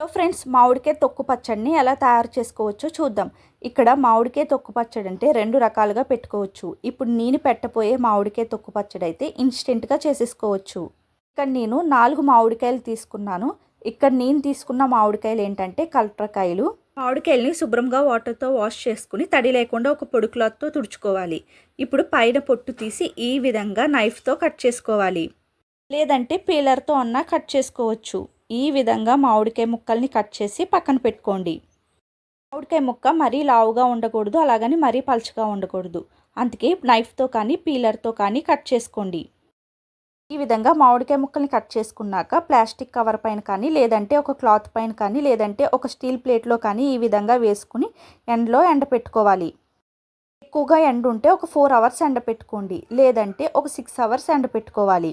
Hello friends మామిడికాయ తొక్కు పచ్చడిని ఎలా తయారు చేసుకోవచ్చో చూద్దాం. ఇక్కడ మామిడికాయ తొక్కు పచ్చడి అంటే రెండు రకాలుగా పెట్టుకోవచ్చు. ఇప్పుడు నేను పెట్టబోయే మామిడికాయ తొక్కు పచ్చడి అయితే ఇన్స్టెంట్గా చేసేసుకోవచ్చు. ఇక్కడ నేను నాలుగు మామిడికాయలు తీసుకున్నాను. ఇక్కడ నేను తీసుకున్న మామిడికాయలు ఏంటంటే కలట్రకాయలు మామిడికాయలని శుభ్రంగా వాటర్తో వాష్ చేసుకుని తడి లేకుండా ఒక పొడి క్లాత్తో తుడుచుకోవాలి. ఇప్పుడు పైన పొట్టు తీసి ఈ విధంగా నైఫ్తో కట్ చేసుకోవాలి. లేదంటే పీలర్తో అన్నా కట్ చేసుకోవచ్చు. ఈ విధంగా మామిడికాయ ముక్కల్ని కట్ చేసి పక్కన పెట్టుకోండి. మామిడికాయ ముక్క మరీ లావుగా ఉండకూడదు అలాగని మరీ పలుచగా ఉండకూడదు. అందుకే నైఫ్తో కానీ పీలర్తో కానీ కట్ చేసుకోండి. ఈ విధంగా మామిడికాయ ముక్కల్ని కట్ చేసుకున్నాక ప్లాస్టిక్ కవర్ పైన కానీ లేదంటే ఒక క్లాత్ పైన కానీ లేదంటే ఒక స్టీల్ ప్లేట్లో కానీ ఈ విధంగా వేసుకుని ఎండలో ఎండ పెట్టుకోవాలి. ఎక్కువగా ఎండ ఉంటే ఒక ఫోర్ అవర్స్ ఎండ పెట్టుకోండి లేదంటే ఒక సిక్స్ అవర్స్ ఎండ పెట్టుకోవాలి.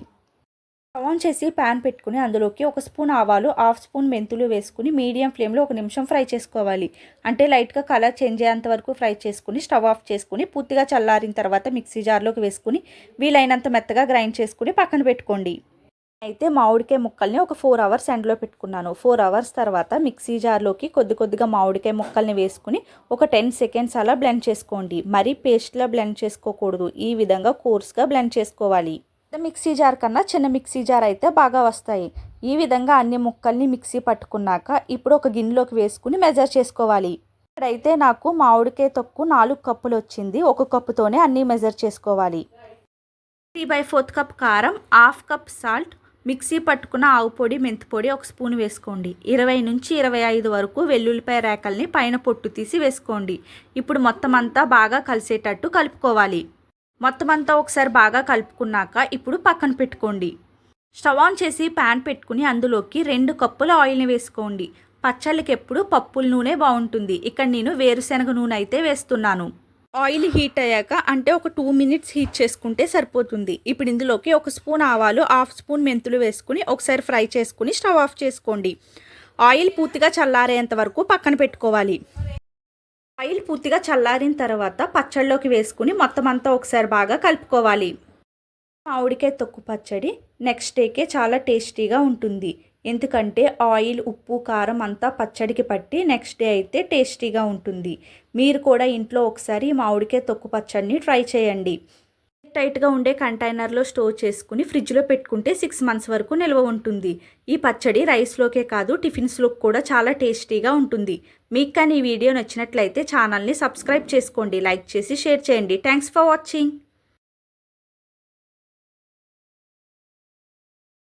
ఆన్ చేసి ప్యాన్ పెట్టుకుని అందులోకి ఒక స్పూన్ ఆవాలు హాఫ్ స్పూన్ మెంతులు వేసుకుని మీడియం ఫ్లేమ్లో ఒక నిమిషం ఫ్రై చేసుకోవాలి. అంటే లైట్గా కలర్ చేంజ్ అయ్యేంత వరకు ఫ్రై చేసుకుని స్టవ్ ఆఫ్ చేసుకుని పూర్తిగా చల్లారిన తర్వాత మిక్సీ జార్లోకి వేసుకుని వీలైనంత మెత్తగా గ్రైండ్ చేసుకుని పక్కన పెట్టుకోండి. అయితే మామిడికాయ ముక్కల్ని ఒక ఫోర్ అవర్స్ ఎండలో పెట్టుకున్నాను. ఫోర్ అవర్స్ తర్వాత మిక్సీ జార్లోకి కొద్ది కొద్దిగా మామిడికాయ ముక్కల్ని వేసుకుని ఒక టెన్ సెకండ్స్ అలా బ్లెండ్ చేసుకోండి. మరీ పేస్ట్లా బ్లెండ్ చేసుకోకూడదు. ఈ విధంగా కోర్స్గా బ్లెండ్ చేసుకోవాలి. మిక్సీ జార్ కన్నా చిన్న మిక్సీ జార్ అయితే బాగా వస్తాయి. ఈ విధంగా అన్ని ముక్కల్ని మిక్సీ పట్టుకున్నాక ఇప్పుడు ఒక గిన్నెలోకి వేసుకుని మెజర్ చేసుకోవాలి. ఇక్కడైతే నాకు మామిడికాయ తొక్కు నాలుగు కప్పులు వచ్చింది. ఒక కప్పుతోనే అన్నీ మెజర్ చేసుకోవాలి. త్రీ బై ఫోర్త్ కప్ కారం హాఫ్ కప్ సాల్ట్ మిక్సీ పట్టుకున్న ఆవు పొడి మెంతి పొడి ఒక స్పూన్ వేసుకోండి. ఇరవై నుంచి ఇరవై ఐదు వరకు వెల్లుల్లిపాయ రేకల్ని పైన పొట్టు తీసి వేసుకోండి. ఇప్పుడు మొత్తం అంతా బాగా కలిసేటట్టు కలుపుకోవాలి. మొత్తం అంతా ఒకసారి బాగా కలుపుకున్నాక ఇప్పుడు పక్కన పెట్టుకోండి. స్టవ్ ఆన్ చేసి ప్యాన్ పెట్టుకుని అందులోకి రెండు కప్పుల ఆయిల్ని వేసుకోండి. పచ్చళ్ళకి ఎప్పుడు పప్పుల నూనె బాగుంటుంది. ఇక్కడ నేను వేరుశనగ నూనె అయితే వేస్తున్నాను. ఆయిల్ హీట్ అయ్యాక అంటే ఒక టూ మినిట్స్ హీట్ చేసుకుంటే సరిపోతుంది. ఇప్పుడు ఇందులోకి ఒక స్పూన్ ఆవాలు హాఫ్ స్పూన్ మెంతులు వేసుకుని ఒకసారి ఫ్రై చేసుకుని స్టవ్ ఆఫ్ చేసుకోండి. ఆయిల్ పూర్తిగా చల్లారేంత వరకు పక్కన పెట్టుకోవాలి. ఆయిల్ పూర్తిగా చల్లారిన తర్వాత పచ్చళ్ళలోకి వేసుకుని మొత్తం అంతా ఒకసారి బాగా కలుపుకోవాలి. మామిడికాయ తొక్కు పచ్చడి నెక్స్ట్ డేకే చాలా టేస్టీగా ఉంటుంది. ఎందుకంటే ఆయిల్ ఉప్పు కారం అంతా పచ్చడికి పట్టి నెక్స్ట్ డే అయితే టేస్టీగా ఉంటుంది. మీరు కూడా ఇంట్లో ఒకసారి మామిడికాయ తొక్కు పచ్చడిని ట్రై చేయండి. టైట్గా ఉండే కంటైనర్లో స్టోర్ చేసుకుని ఫ్రిడ్జ్లో పెట్టుకుంటే సిక్స్ మంత్స్ వరకు నిల్వ ఉంటుంది. ఈ పచ్చడి రైస్లోకే కాదు టిఫిన్స్లో కూడా చాలా టేస్టీగా ఉంటుంది. మీకు కానీ ఈ వీడియో నచ్చినట్లయితే ఛానల్ని సబ్స్క్రైబ్ చేసుకోండి లైక్ చేసి షేర్ చేయండి. Thanks for watching.